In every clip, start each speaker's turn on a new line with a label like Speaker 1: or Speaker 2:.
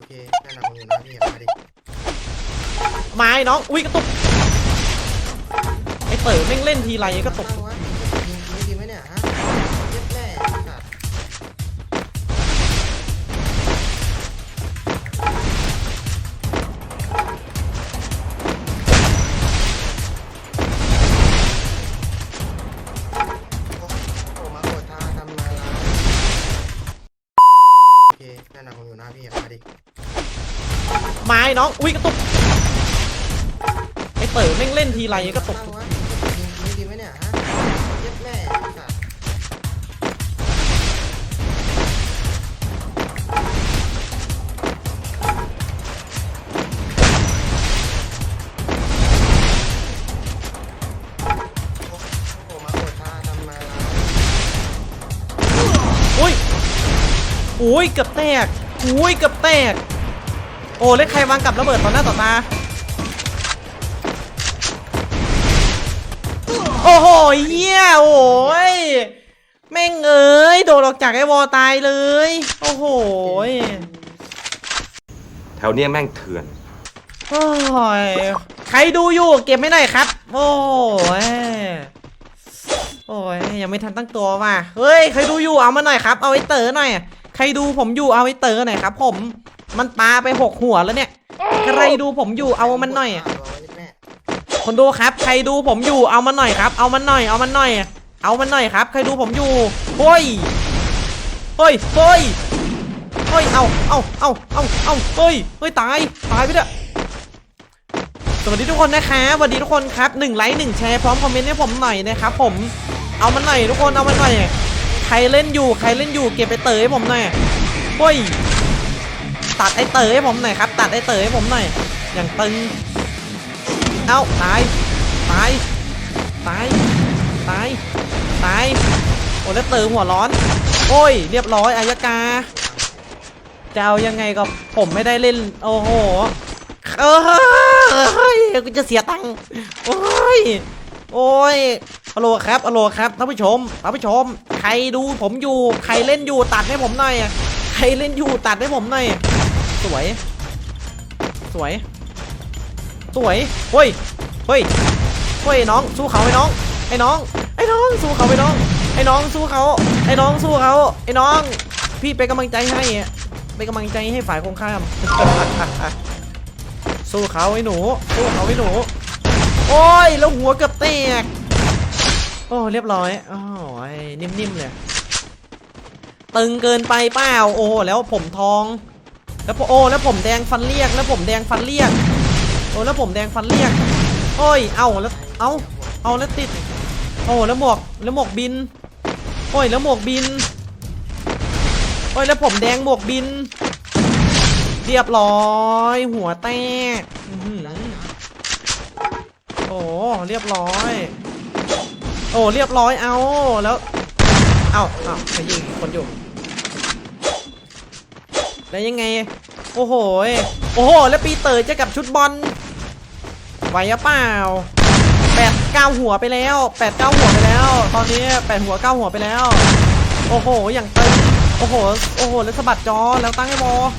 Speaker 1: โอเคแนะนำมึงอยู่นะพี่มาดิ
Speaker 2: ไม้น้อง อุ้ยกระตุก ไอ้เต๋อแม่งเล่นทีไรก็ตก
Speaker 1: วะ ไม้น้อง อุ้ย
Speaker 2: กระตุก ไอเต๋อแม่งเล่นทีไรก็ตก
Speaker 1: ตั้งวะยิงยิงยิงไหมเนี่ยฮะเย็บแม่สัตว์โอ้มากดท่าทำมาแล้ว
Speaker 2: อุ้ยอุ้ยเกือบแตกอุ้ยเกือบแตก โอ้เล่นใครวางกับระเบิดต่อหน้าต่อตา โอ้โหเหี้ยโอ้ยแม่งเอ้ยโดดออกจากไอ้วอลตายเลย โอ้โหย
Speaker 3: แถวเนี้ยแม่งเถื่อน
Speaker 2: โอ้ยใครดูอยู่เก็บไม่ได้ครับ โอ้ยโอ้ยยังไม่ทันตั้งตัวว่ะเฮ้ยใครดูอยู่เอามาหน่อยครับ เอาไอ้เต๋อหน่อย ใครดูผมอยู่เอาไอ้เต๋อหน่อยครับ ผม มันปาไปหกหัวแล้วเนี่ย ใครดูผมอยู่เอามันหน่อย
Speaker 1: เอาไว้แม่
Speaker 2: คนดูครับ ใครดูผมอยู่เอามันหน่อยครับ เอามันหน่อย เอามันหน่อย เอามันหน่อยครับ ใครดูผมอยู่เฮ้ยเฮ้ยเฮ้ยเฮ้ย เอาเอาเอาเอาเอาเฮ้ย เฮ้ย ตาย ตายไปเถอะสวัสดีทุกคนนะคะสวัสดีทุกคนครับหนึ่งไลค์หนึ่งแชร์พร้อมคอมเมนต์ให้ผมหน่อยนะครับผม เอามันหน่อยทุกคน เอามันหน่อย ใครเล่นอยู่ ใครเล่นอยู่ เก็บไปเต๋อให้ผมหน่อยเฮ้ย ตัดไอ้เต๋อให้ผมหน่อยครับ ตัดไอ้เต๋อให้ผมหน่อย อย่างตึง เอ้าตาย ตาย ตาย ตาย ตาย โอ้แล้วเต๋อหัวร้อน โอ้ย เรียบร้อยอายกาจะเอายังไงก็ผมไม่ได้เล่น โอ้โห เออเฮ้ยกูจะเสียตังค์ โอ้ย โอ้ยฮัลโหลครับฮัลโหลครับท่านผู้ชมท่านผู้ชม ใครดูผมอยู่ ใครเล่นอยู่ตัดให้ผมหน่อย ใครเล่นอยู่ตัดให้ผมหน่อย สวย สวย สวย เฮ้ย เฮ้ย เฮ้ยน้อง สู้เขาไอ้น้อง ไอ้น้อง ไอ้น้อง สู้เขาไอ้น้อง ไอ้น้องสู้เขา ไอ้น้องสู้เขา ไอ้น้อง พี่เป็นกำลังใจให้เป็นกำลังใจให้ฝ่ายตรงข้าม สู้เขาไอ้หนู สู้เขาไอ้หนู โอ้ย แล้วหัวเกือบแตก โอ้ เรียบร้อยโอ้ยนิ่มๆเลย ตึงเกินไปเปล่า โอ้ แล้วผมทอง แล้วโอ้แล้วผมแดงฟันเรียก แล้วผมแดงฟันเรียก โอ้แล้วผมแดงฟันเรียก โอ้ย เอาแล้ว เอาเอาแล้วติด โอ้แล้วหมวก แล้วหมวกบิน โอ้ย แล้วหมวกบิน โอ้ย แล้วผมแดงหมวกบิน เรียบร้อย หัวแตกโอ้เรียบร้อย โอ้ เรียบร้อย เอาแล้ว เอาเอาไปยิงคนอยู่ แล้วยังไง โอ้โห โอ้โห แล้วปีเตอร์จะกับชุดบอลไหวหรือเปล่าแปดเก้าหัวไปแล้วแปดเก้าหัวไปแล้ว ตอนนี้แปดหัวเก้าหัวไปแล้ว โอ้โห อย่างตึงโอ้โห โอ้โห แล้วสะบัดจอ แล้วตั้งให้บอก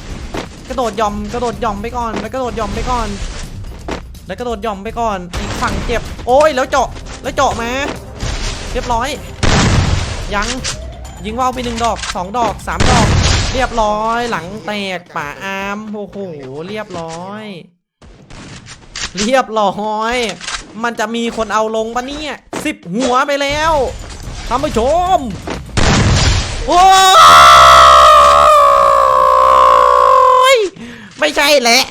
Speaker 2: ระโดดย่อม กระโดดย่อมไปก่อน แล้วกระโดดย่อมไปก่อน แล้วกระโดดย่อมไปก่อน อีกฝั่งเจ็บ โอ้ย แล้วเจาะ แล้วเจาะมา เรียบร้อย ยัง ยิงว่าวไปหนึ่งดอกสองดอกสามดอก เรียบร้อยหลังแตกป่าอามโอ้โหเรียบร้อย เรียบร้อย มันจะมีคนเอาลงปะเนี่ยสิบหัวไปแล้วท่านผู้ชมโอ้ยไม่ใช่แหละ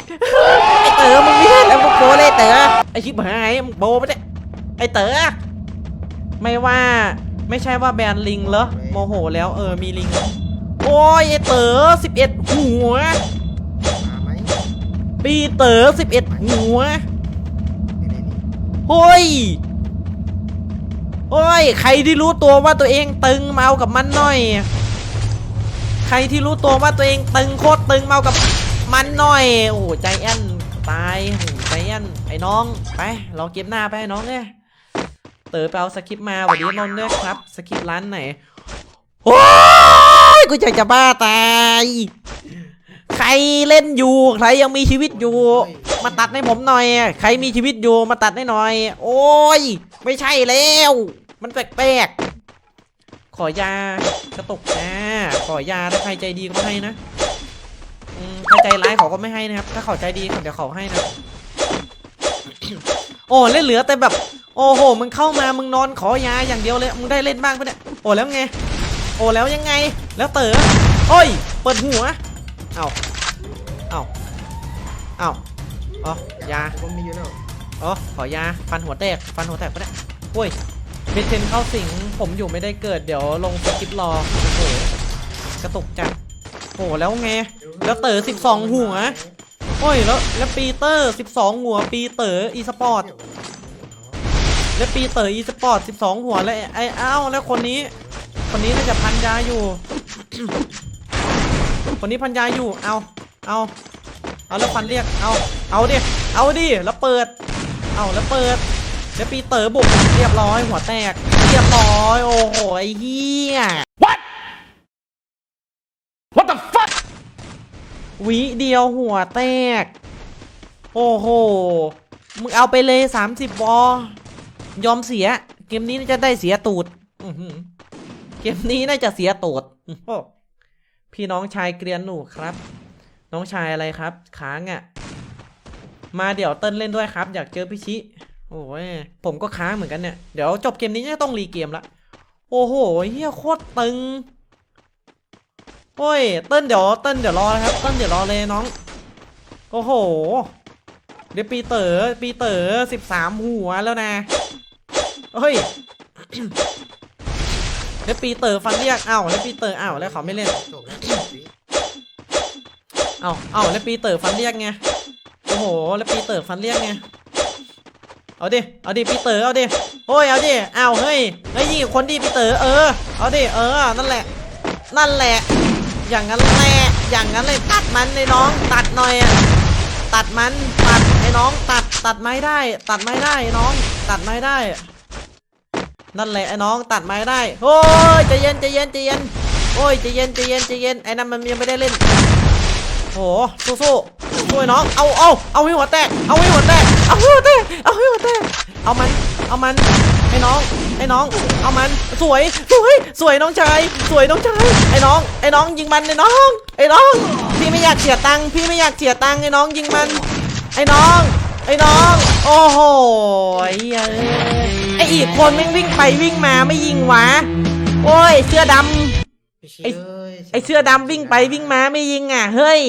Speaker 2: ไอเต๋อมึงไม่ใช่แล้วมึงโบเลยเต๋อไอชิบหายมึงโบไปเนี่ยไอเต๋อไม่ว่าไม่ใช่ว่าแบนลิงเหรอโมโหแล้วเออมีลิง โอ้ยไอเต๋อสิบเอ็ดหัว
Speaker 1: มาไหม
Speaker 2: ปีเต๋อสิบเอ็ดหัว
Speaker 1: นี่นี่นี่
Speaker 2: เฮ้ยเฮ้ย ใครที่รู้ตัวว่าตัวเองตึงเมากับมันหน่อย ใครที่รู้ตัวว่าตัวเองตึงโคตรตึงเมากับมันหน่อย โอ้โหใจแอนตายโอ้โหใจแอนไอ้น้องไปเราเก็บหน้าไปไอ้น้องเนี่ยเต๋อไปเอาสคริปต์มาสวัสดีนนท์ด้วยครับสคริปต์ร้านไหน โอ้ยกูอยากจะบ้าตาย ใครเล่นอยู่ ใครยังมีชีวิตอยู่ มาตัดให้ผมหน่อย ใครมีชีวิตอยู่มาตัดให้หน่อย โอ้ย ไม่ใช่แล้ว มันแปลกๆ ขอยากระตกนะขอยาถ้าใครใจดีก็ให้นะถ้าใจร้ายเขาก็ไม่ให้นะครับ ถ้าเขาใจดีเขาเดี๋ยวเขาให้นะ โอ้เล่นเหลือแต่แบบ โอ้โห มึงเข้ามา มึงนอนขอยาอย่างเดียวเลย มึงได้เล่นบ้างปะเนี่ย โอ้แล้วไง โอ้แล้วยังไง แล้วเต๋อโอ้ย เปิดหัว เอาเอาเอาอ๋อยา
Speaker 1: ผมมีอยู่แล้ว
Speaker 2: อ๋อ ขอยา ฟันหัวแตก ฟันหัวแตกปะเนี่ยโอ้ยเบนเทนเข้าสิง ผมอยู่ไม่ได้เกิด เดี๋ยวลงสกิปรอ โอ้โห กระตุกจัดโอ้แล้วไง แล้วเต๋อ12 หัว โอ้ย แล้ว แล้วปีเตอร์ 12 หัว ปีเต๋ออีสปอร์ต แล้วปีเต๋ออีสปอร์ต 12 หัว แล้วไอ้ไอ้อ้าวแล้วคนนี้ คนนี้น่าจะพันยาอยู่ คนนี้พันยาอยู่ เอา เอา เอาแล้วฟันเรียก เอา เอาดิ เอาดิ แล้วเปิด เอาแล้วเปิดแล้วปีเต๋อบุกเรียบร้อยหัวแตก เรียบร้อย โอ้โหไอ้เหี้ย What What the fuck วิเดียวหัวแตก โอ้โห มึงเอาไปเลย 30วอยอมเสีย เกมนี้น่าจะได้เสียตูด อื้อหือเก มนี้น่าจะเสียตูดพี่น้องชายเกรียนหนูครับ น้องชายอะไรครับ ค้างอะ่ะ มาเดี๋ยวเติ้ลเล่นด้วยครับ อยากเจอพี่ชิ โอ้ยผมก็ค้างเหมือนกันเนี่ย เดี๋ยวจบเกมนี้จะต้องรีเกมละ โอ้โหเฮียโคตรตึง โอ้ย เติ้ลเดี๋ยวเติ้ลเดี๋ยวรอนะครับ เติ้ลเดี๋ยวรอเลยน้อง โอ้โห เดี๋ยวปีเต๋อปีเต๋อสิบสามหัวแล้วนะ เฮ้ย แล้วปีเต๋อฟันเรียกเอ้าแล้วปีเต๋อเอ้าแล้วเขาไม่เล่น
Speaker 1: จบแล้ว
Speaker 2: เอ้าเอ้าแล้วปีเต๋อฟันเรียกไงโอ้โหแล้วปีเต๋อฟันเรียกไงเอาดิเอาดิปีเต๋อเอาดิโอ้ยเอาดิเอ้าเฮ้ยเฮ้ยยิงคนดีปีเต๋อเออเอาดิเออนั่นแหละ นั่นแหละ อย่างนั้นแหละอย่างนั้นเลยตัดมันเลยน้องตัดหน่อยอะตัดมันตัดไอ้น้องตัดตัดไม้ได้ ตัดไม้ได้ไอ้น้อง ตัดไม้ได้ นั่นแหละไอ้น้องตัดไม้ได้โอ้ยใจเย็นใจเย็นใจเย็นโอ้ยใจเย็นใจเย็นใจเย็นไอ้นั่นมันยังไม่ได้เล่นโหสู้สู้ช่วยน้องเอาเอาเอาให้หัวแตกเอาให้หัวแตกเอาให้หัวแตกเอาให้หัวแตกเอามันเอามันไอ้น้องไอ้น้องเอามันสวยสวยสวยน้องชายสวยน้องชายไอ้น้องไอ้น้องยิงมันไอ้น้องไอ้น้องพี่ไม่อยากเสียตังค์พี่ไม่อยากเสียตังค์ไอ้น้องยิงมันไอ้น้องไอ้น้อง โอ้โหเหี้ยเอ้ย ไออีกคนแม่งวิ่งไปวิ่งมาไม่ยิงวะ โอ้ย เสื้อดำไอ
Speaker 1: เอ้ย
Speaker 2: ไอเสื้อดำวิ่งไปวิ่งมาไม่ยิงอะ เฮ้ย